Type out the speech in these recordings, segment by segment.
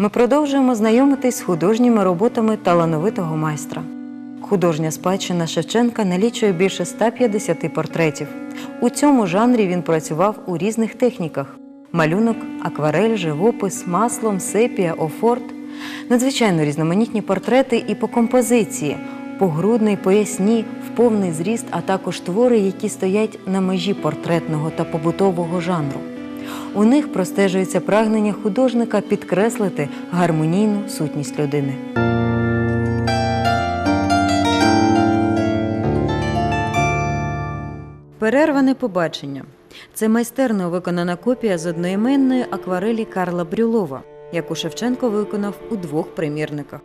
Ми продовжуємо знайомитись з художніми роботами талановитого майстра. Художня спадщина Шевченка налічує більше 150 портретів. У цьому жанрі він працював у різних техніках: малюнок, акварель, живопис, маслом, сепія, офорт. Надзвичайно різноманітні портрети і по композиції, погрудний, поясні, в повний зріст, а також твори, які стоять на межі портретного та побутового жанру. У них простежується прагнення художника підкреслити гармонійну сутність людини. Перерване побачення. Це майстерно виконана копія з одноіменної акварелі Карла Брюлова, яку Шевченко виконав у двох примірниках.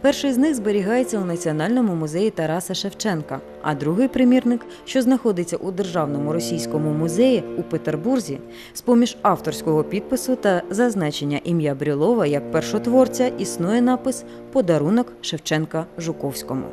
Перший з них зберігається у Національному музеї Тараса Шевченка, а другий примірник, що знаходиться у Державному російському музеї у Петербурзі, з поміж авторського підпису та зазначення ім'я Брюлова як першотворця існує напис Подарунок Шевченка Жуковському.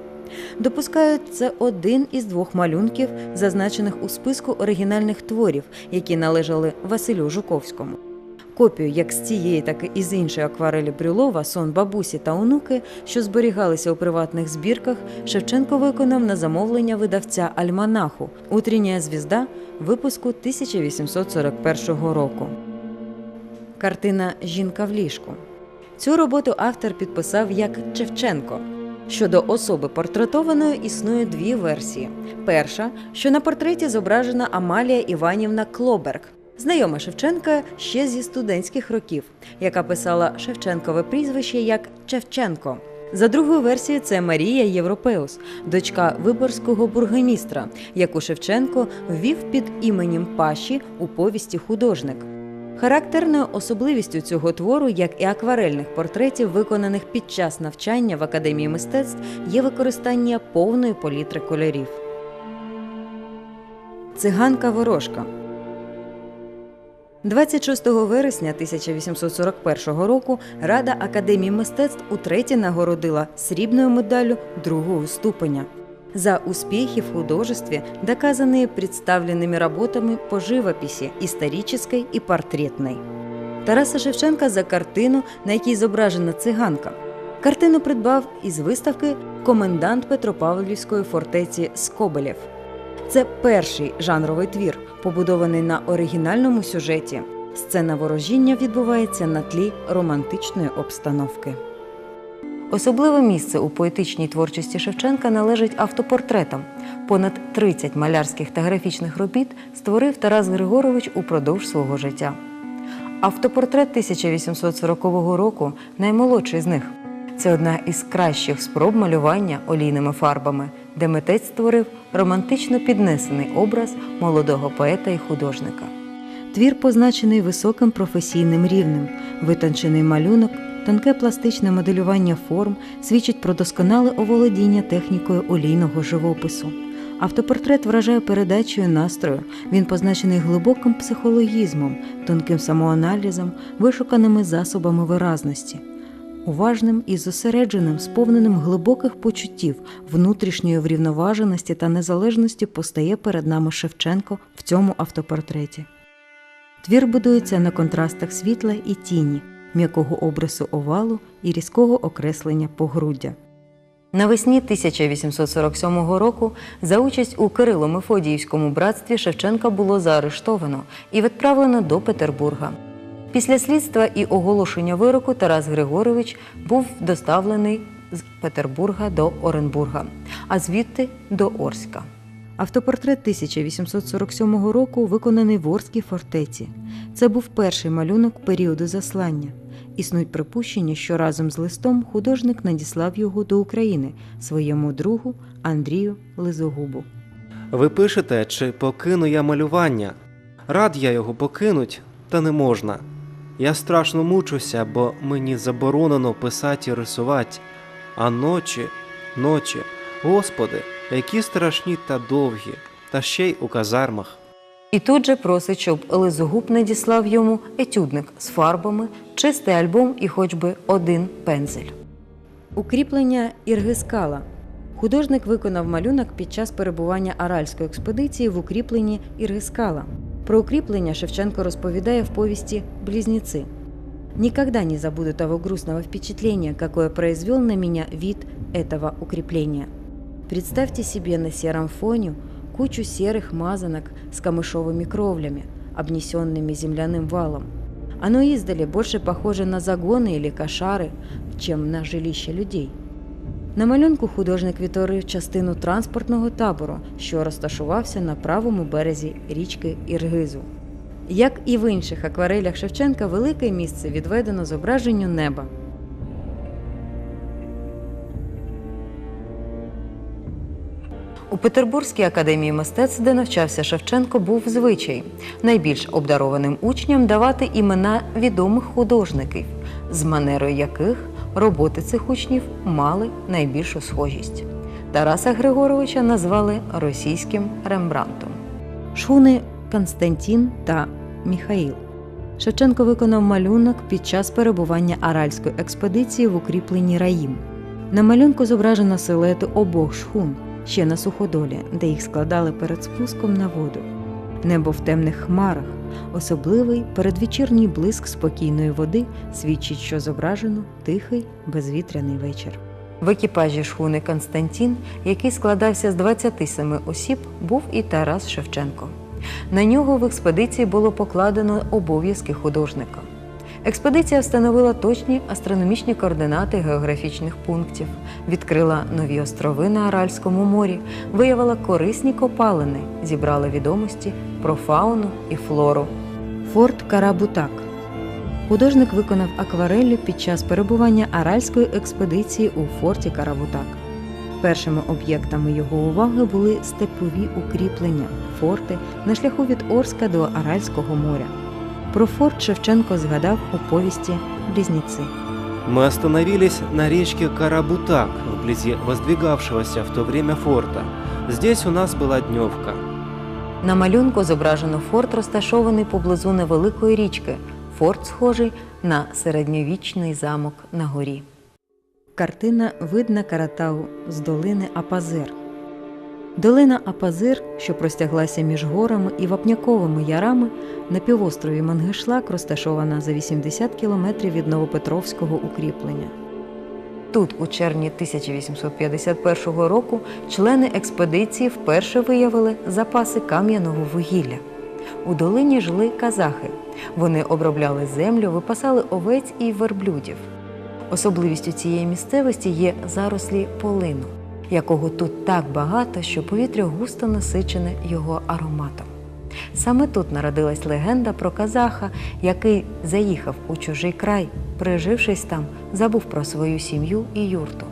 Допускають це один із двох малюнків, зазначених у списку оригінальних творів, які належали Василю Жуковському. Копію як з цієї, так і з іншої акварелі Брюлова, сон бабусі та онуки, що зберігалися у приватних збірках, Шевченко виконав на замовлення видавця Альманаху Утріння звізда випуску 1841 року. Картина Жінка в ліжку. Цю роботу автор підписав як Чевченко. Щодо особи портретованої існує дві версії. Перша, що на портреті зображена Амалія Іванівна Клоберг, знайома Шевченка ще зі студентських років, яка писала Шевченкове прізвище як Чевченко. За другою версією, це Марія Європеус, дочка виборського бургомістра, яку Шевченко ввів під іменем Паші у повісті художник. Характерною особливістю цього твору, як і акварельних портретів, виконаних під час навчання в академії мистецтв, є використання повної палітри кольорів. Циганка ворожка 26 вересня 1841 року Рада Академії мистецтв утретє нагородила срібною медаллю другого ступеня за успехи в художестве, доказанные представленными работами по живописи исторической и портретной. Тараса Шевченка за картину, на якій зображена циганка. Картину придбав із виставки комендант Петропавлівської фортеці Скобелєв. Це перший жанровий твір, побудований на оригінальному сюжеті. Сцена ворожіння відбувається на тлі романтичної обстановки. Особливе місце у поетичній творчості Шевченка належить автопортретам. Понад 30 малярських та графічних робіт створив Тарас Григорович упродовж свого життя. Автопортрет 1840 року наймолодший з них. Це одна із кращих спроб малювання олійними фарбами, де митець створив романтично піднесений образ молодого поета і художника. Твір позначений високим професійним рівнем, витончений малюнок, тонке пластичне моделювання форм свідчить про досконале оволодіння технікою олійного живопису. Автопортрет вражає передачею настрою. Він позначений глибоким психологізмом, тонким самоаналізом, вишуканими засобами виразності. Уважним і зосередженим, сповненим глибоких почуттів, внутрішньої врівноваженості та незалежності постає перед нами Шевченко в цьому автопортреті. Твір будується на контрастах світла і тіні, м'якого обрису овалу і різкого окреслення погруддя. Навесні 1847 року за участь у Кирило-Мефодіївському братстві Шевченка було заарештовано і відправлено до Петербурга. Після слідства і оголошення вироку Тарас Григорович був доставлений з Петербурга до Оренбурга, а звідти до Орська. Автопортрет 1847 року виконаний в Орській фортеці. Це був перший малюнок періоду заслання. Існують припущення, що разом з листом художник надіслав його до України своєму другу Андрію Лизогубу. Ви пишете, чи покину я малювання? Рад я його покинуть, та не можна. Я страшно мучуся, бо мені заборонено писати і рисувати. А ночі, ночі, Господи, які страшні та довгі, та ще й у казармах. І тут же просить, щоб Лизогуб надіслав йому етюдник з фарбами, чистий альбом і хоч би один пензель. Укріплення Іргискала. Художник виконав малюнок під час перебування аральської експедиції в укріпленні Іргискала. Про укріплення Шевченко розповідає в повісті «Близнецы». Никогда не забуду того грустного впечатления, какое произвел на меня вид этого укрепления. Представьте себе на сером фоне кучу серых мазанок с камышовыми кровлями, обнесенными земляным валом. Оно издали больше похоже на загоны или кошары, чем на жилища людей. На малюнку художник відтворив частину транспортного табору, що розташувався на правому березі річки Іргизу. Як і в інших акварелях Шевченка, велике місце відведено зображенню неба. У Петербурзькій академії мистецтв, де навчався Шевченко, був звичай найбільш обдарованим учням давати імена відомих художників, з манерою яких роботи цих учнів мали найбільшу схожість. Тараса Григоровича назвали російським Рембрантом. Шхуни Константин та Міхаїл. Шевченко виконав малюнок під час перебування аральської експедиції в укріпленні Раїм. На малюнку зображено силуети обох шхун, ще на суходолі, де їх складали перед спуском на воду. Небо в темних хмарах, особливий передвечірній блиск спокійної води свідчить, що зображено тихий безвітряний вечір. В екіпажі шхуни Константин, який складався з 27 осіб, був і Тарас Шевченко. На нього в експедиції було покладено обов'язки художника. Експедиція встановила точні астрономічні координати географічних пунктів, відкрила нові острови на Аральському морі, виявила корисні копалини, зібрала відомості про фауну і флору. Форт Карабутак. Художник виконав аквареллю під час перебування аральської експедиції у форті Карабутак. Першими об'єктами його уваги були степові укріплення, форти на шляху від Орська до Аральського моря. Про форт Шевченко згадав у повісті Близнецы. Мы остановились на речке Карабутак, вблизи воздвигавшегося в то время форта. Здесь у нас была дневка. На малюнку зображено форт, розташований поблизу невеликої річки. Форт схожий на середньовічний замок на горі. Картина видна Каратау з долини Апазир. Долина Апазир, що простяглася між горами і вапняковими ярами, на півострові Мангишлак розташована за 80 кілометрів від Новопетровського укріплення. Тут, у червні 1851 року, члени експедиції вперше виявили запаси кам'яного вугілля. У долині жили казахи. Вони обробляли землю, випасали овець і верблюдів. Особливістю цієї місцевості є зарослі полину, якого тут так багато, що повітря густо насичене його ароматом. Саме тут народилась легенда про казаха, який заїхав у чужий край, прижившись там, забув про свою сім'ю і юрту.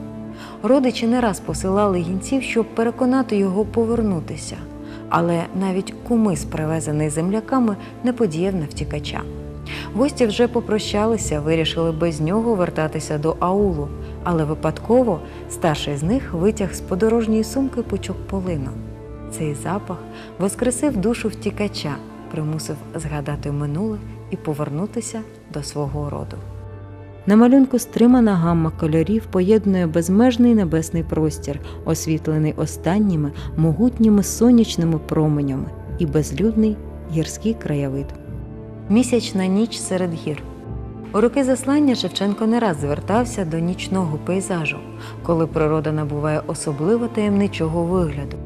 Родичі не раз посилали гінців, щоб переконати його повернутися, але навіть кумис, привезений земляками, не подіяв на втікача. Гості вже попрощалися, вирішили без нього вертатися до аулу, але випадково старший з них витяг з подорожньої сумки пучок полину. Цей запах воскресив душу втікача, примусив згадати минуле і повернутися до свого роду. На малюнку стримана гамма кольорів поєднує безмежний небесний простір, освітлений останніми могутніми сонячними променями і безлюдний гірський краєвид. Місячна ніч серед гір. У роки заслання Шевченко не раз звертався до нічного пейзажу, коли природа набуває особливо таємничого вигляду.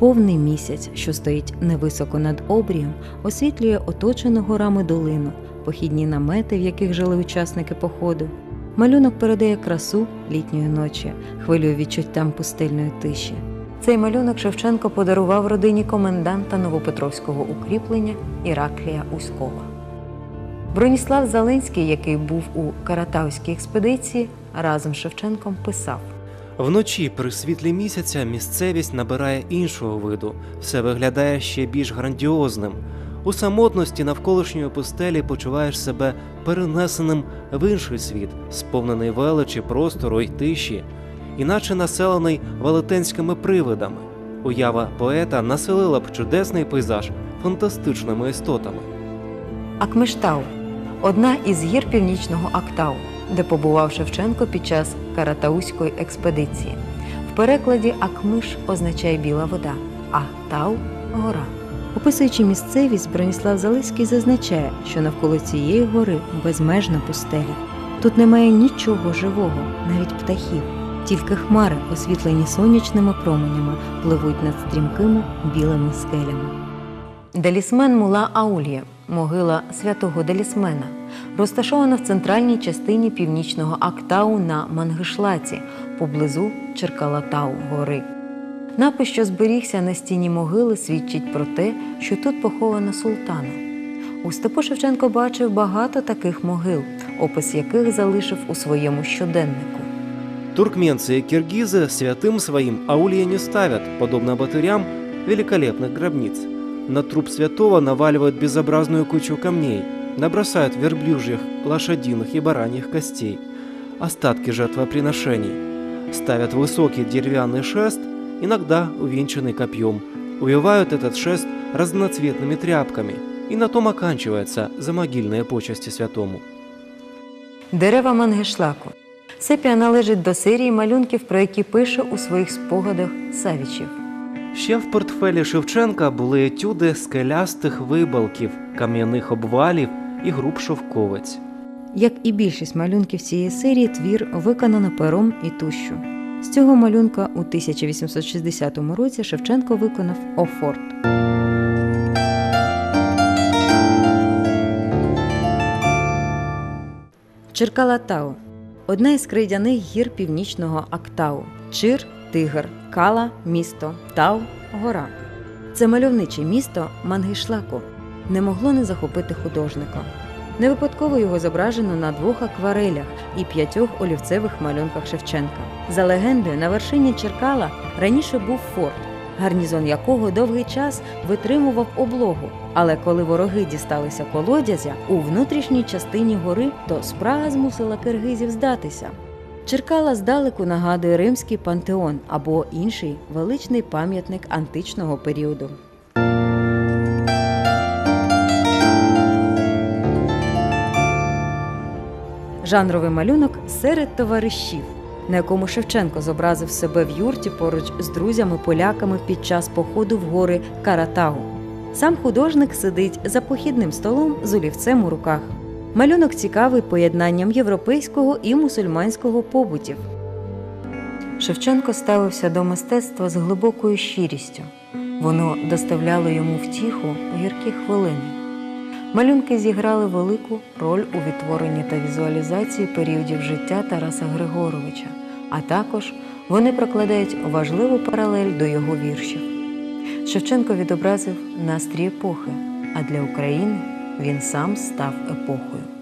Повний місяць, що стоїть невисоко над обрієм, освітлює оточену горами долину, похідні намети, в яких жили учасники походу. Малюнок передає красу літньої ночі, хвилює відчуттям пустельної тиші. Цей малюнок Шевченко подарував родині коменданта Новопетровського укріплення Іраклія Уськова. Броніслав Залинський, який був у Каратавській експедиції, разом з Шевченком писав. Вночі при світлі місяця місцевість набирає іншого виду, все виглядає ще більш грандіозним. У самотності навколишньої пустелі почуваєш себе перенесеним в інший світ, сповнений величі, простору й тиші, іначе населений велетенськими привидами. Уява поета населила б чудесний пейзаж фантастичними істотами. Акмештау одна із гір північного Актау, де побував Шевченко під час Каратауської експедиції. В перекладі Акмиш означає біла вода, а Тау гора. Описуючи місцевість, Броніслав Залиський зазначає, що навколо цієї гори безмежна пустеля. Тут немає нічого живого, навіть птахів, тільки хмари, освітлені сонячними променями, пливуть над стрімкими білими скелями. Делісмен Мула Аулія, могила святого Делісмена, розташована в центральній частині північного Актау на Мангишлаці, поблизу Черкалатау гори. Напис, що зберігся на стіні могили, свідчить про те, що тут поховано султана. У Степу Шевченко бачив багато таких могил, опис яких залишив у своєму щоденнику. Туркменцы и киргизы святым своим аулья не ставят, подобно богатырям, великолепных гробниц. На труп святого наваливают безобразную кучу камней, набросают верблюжьих, лошадиных и бараньих костей, остатки жертвоприношений. Ставят высокий деревянный шест, иногда увенчанный копьем, увивают этот шест разноцветными тряпками, и на том оканчивается замогильные почести святому. Дерева Мангишлаку. Сепія належить до серії малюнків, про які пише у своїх спогадах Савічів. Ще в портфелі Шевченка були етюди скелястих вибалків, кам'яних обвалів і груб шовковець. Як і більшість малюнків цієї серії, твір виконано пером і тущу. З цього малюнка у 1860 році Шевченко виконав Офорт. Черкалатау одна із крейдяних гір північного Актау. Чир тигр, кала місто, тау гора. Це мальовниче місто Мангишлаку не могло не захопити художника. Не випадково його зображено на двох акварелях і п'ятьох олівцевих малюнках Шевченка. За легендою, на вершині Черкала раніше був форт, гарнізон якого довгий час витримував облогу. Але коли вороги дісталися колодязя у внутрішній частині гори, то спрага змусила киргизів здатися. Черкала здалеку нагадує римський пантеон або інший величний пам'ятник античного періоду. Жанровий малюнок серед товаришів, на якому Шевченко зобразив себе в юрті поруч з друзями-поляками під час походу в гори Каратагу. Сам художник сидить за похідним столом з олівцем у руках. Малюнок цікавий поєднанням європейського і мусульманського побутів. Шевченко ставився до мистецтва з глибокою щирістю. Воно доставляло йому втіху гіркі хвилини. Малюнки зіграли велику роль у відтворенні та візуалізації періодів життя Тараса Григоровича, а також вони прокладають важливу паралель до його віршів. Шевченко відобразив настрій епохи, а для України він сам став епохою.